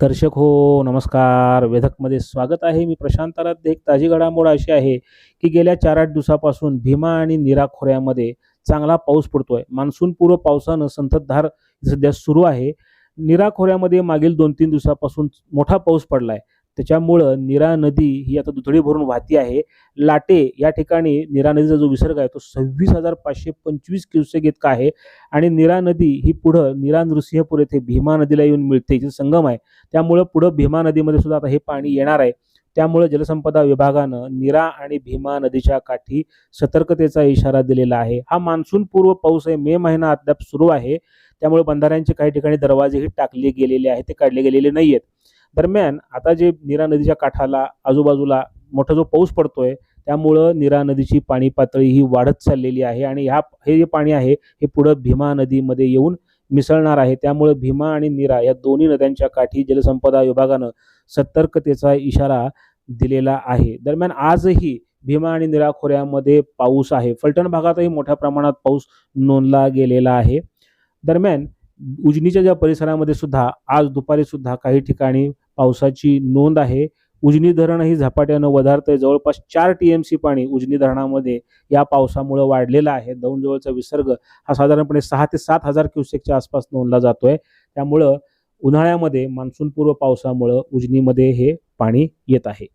दर्शक हो नमस्कार. वेधकमध्ये स्वागत आहे. मी प्रशांत आराध्य एक ताजी घडामोड अशी आहे की गेल्या चार आठ दिवसापासून भीमा आणि निरा खोऱ्यामध्ये चांगला पाऊस पडतोय. मान्सूनपूर्व पावसानं संततधार सध्या सुरू आहे. निरा खोऱ्यामध्ये मागील दोन तीन दिवसापासून मोठा पाऊस पडलाय. त्याच्यामुळं निरा नदी ही आता दुथडी भरून वाहती आहे. लाटे या ठिकाणी निरा नदीचा जो विसर्ग आहे तो सव्वीस हजार पाचशे पंचवीस क्युसेक इतका आहे. आणि निरा नदी ही पुढं निरा नृसिंहपूर येथे भीमा नदीला येऊन मिळते जे संगम आहे. त्यामुळं पुढं भीमा नदीमध्ये सुद्धा आता हे पाणी येणार आहे. त्यामुळे जलसंपदा विभागानं निरा आणि भीमा नदीच्या काठी सतर्कतेचा इशारा दिलेला आहे. हा मान्सून पूर्व पाऊस आहे. मे महिना अद्याप सुरू आहे. त्यामुळे बंधाऱ्यांचे काही ठिकाणी दरवाजेही टाकले गेलेले आहेत. ते काढले गेलेले नाही आहेत दरम्यान आता जे नीरा नदीच्या काठाला आजूबाजूला मोठा जो पाऊस पडतोय त्यामुळं नीरा नदीची पाणी पातळी ही वाढत चाललेली आहे आणि ह्या हे जे पाणी आहे हे पुढं भीमा नदीमध्ये येऊन मिसळणार आहे. त्यामुळे भीमा आणि नीरा या दोन्ही नद्यांच्या काठी जलसंपदा विभागानं सतर्कतेचा इशारा दिलेला आहे. दरम्यान आजही भीमा आणि नीरा खोऱ्यामध्ये पाऊस आहे. फलटण भागातही मोठ्या प्रमाणात पाऊस नोंदला गेलेला आहे. दरम्यान उजनीच्या ज्या परिसरामध्ये सुद्धा आज दुपारी सुद्धा काही ठिकाणी पावसाची नोंद आहे. उजनी धरणही झपाट्यानं वधारतंय. जवळपास चार टी एम सी पाणी उजनी धरणामध्ये या पावसामुळे वाढलेलं आहे. दौंडजवळचा विसर्ग हा साधारणपणे सहा ते सात हजार क्युसेकच्या आसपास नोंदला जातोय. त्यामुळं उन्हाळ्यामध्ये मान्सूनपूर्व पावसामुळं उजनीमध्ये हे पाणी येत आहे.